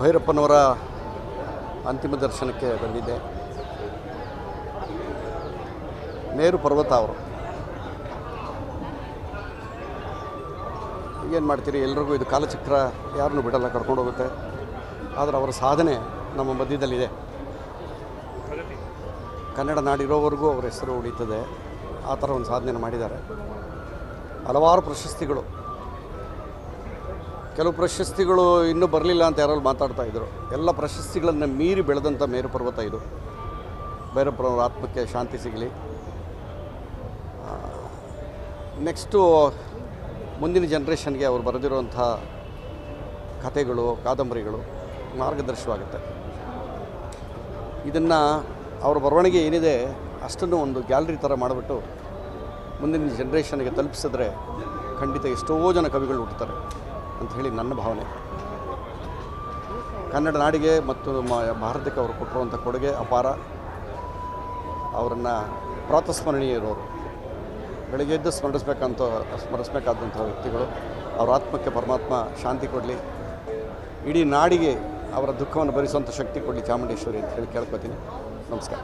ಭೈರಪ್ಪನವರ ಅಂತಿಮ ದರ್ಶನಕ್ಕೆ ಬಂದಿದ್ದೆ. ಮೇರು ಪರ್ವತ ಅವರು. ಏನು ಮಾಡ್ತೀರಿ? ಎಲ್ರಿಗೂ ಇದು ಕಾಲಚಕ್ರ ಯಾರನ್ನೂ ಬಿಡಲ್ಲ, ಕರ್ಕೊಂಡು ಹೋಗುತ್ತೆ. ಆದರೆ ಅವರ ಸಾಧನೆ ನಮ್ಮ ಮಧ್ಯದಲ್ಲಿದೆ. ಕನ್ನಡ ನಾಡಿರೋವರೆಗೂ ಅವರ ಹೆಸರು ಉಳಿತದೆ. ಆ ಥರ ಒಂದು ಸಾಧನೆ ಮಾಡಿದ್ದಾರೆ. ಹಲವಾರು ಪ್ರಶಸ್ತಿಗಳು ಕೆಲವು ಪ್ರಶಸ್ತಿಗಳು ಇನ್ನೂ ಬರಲಿಲ್ಲ ಅಂತ ಯಾರಲ್ಲಿ ಮಾತಾಡ್ತಾ ಇದ್ದರು ಎಲ್ಲ ಪ್ರಶಸ್ತಿಗಳನ್ನು ಮೀರಿ ಬೆಳೆದಂಥ ಮೇರು ಪರ್ವತ ಇದು. ಭೈರಪ್ಪನವರ ಆತ್ಮಕ್ಕೆ ಶಾಂತಿ ಸಿಗಲಿ. ನೆಕ್ಸ್ಟು ಮುಂದಿನ ಜನ್ರೇಷನ್ಗೆ ಅವರು ಬರೆದಿರುವಂಥ ಕಥೆಗಳು, ಕಾದಂಬರಿಗಳು ಮಾರ್ಗದರ್ಶವಾಗುತ್ತೆ ಇದನ್ನು ಅವರ ಬರವಣಿಗೆ ಏನಿದೆ ಅಷ್ಟನ್ನು ಒಂದು ಗ್ಯಾಲರಿ ಥರ ಮಾಡಿಬಿಟ್ಟು ಮುಂದಿನ ಜನ್ರೇಷನ್ಗೆ ತಲುಪಿಸಿದ್ರೆ ಖಂಡಿತ ಎಷ್ಟೋ ಜನ ಕವಿಗಳು ಹುಟ್ಟುತ್ತಾರೆ. ಅಂತ ಹೇಳಿ ನನ್ನ ಭಾವನೆ. ಕನ್ನಡ ನಾಡಿಗೆ ಮತ್ತು ಭಾರತಕ್ಕೆ ಅವರು ಕೊಟ್ಟಿರುವಂಥ ಕೊಡುಗೆ ಅಪಾರ. ಅವರನ್ನು ಪ್ರಾತಸ್ಮರಣೀಯರವರು ಬೆಳಿಗ್ಗೆ ಎದ್ದು ಸ್ಮರಿಸ್ಬೇಕಂತ ಸ್ಮರಿಸ್ಬೇಕಾದಂಥ ವ್ಯಕ್ತಿಗಳು. ಅವರ ಆತ್ಮಕ್ಕೆ ಪರಮಾತ್ಮ ಶಾಂತಿ ಕೊಡಲಿ. ಇಡೀ ನಾಡಿಗೆ ಅವರ ದುಃಖವನ್ನು ಭರಿಸುವಂಥ ಶಕ್ತಿ ಕೊಡಲಿ ಚಾಮುಂಡೇಶ್ವರಿ ಅಂತ ಹೇಳಿ ಕೇಳ್ಕೊತೀನಿ. ನಮಸ್ಕಾರ.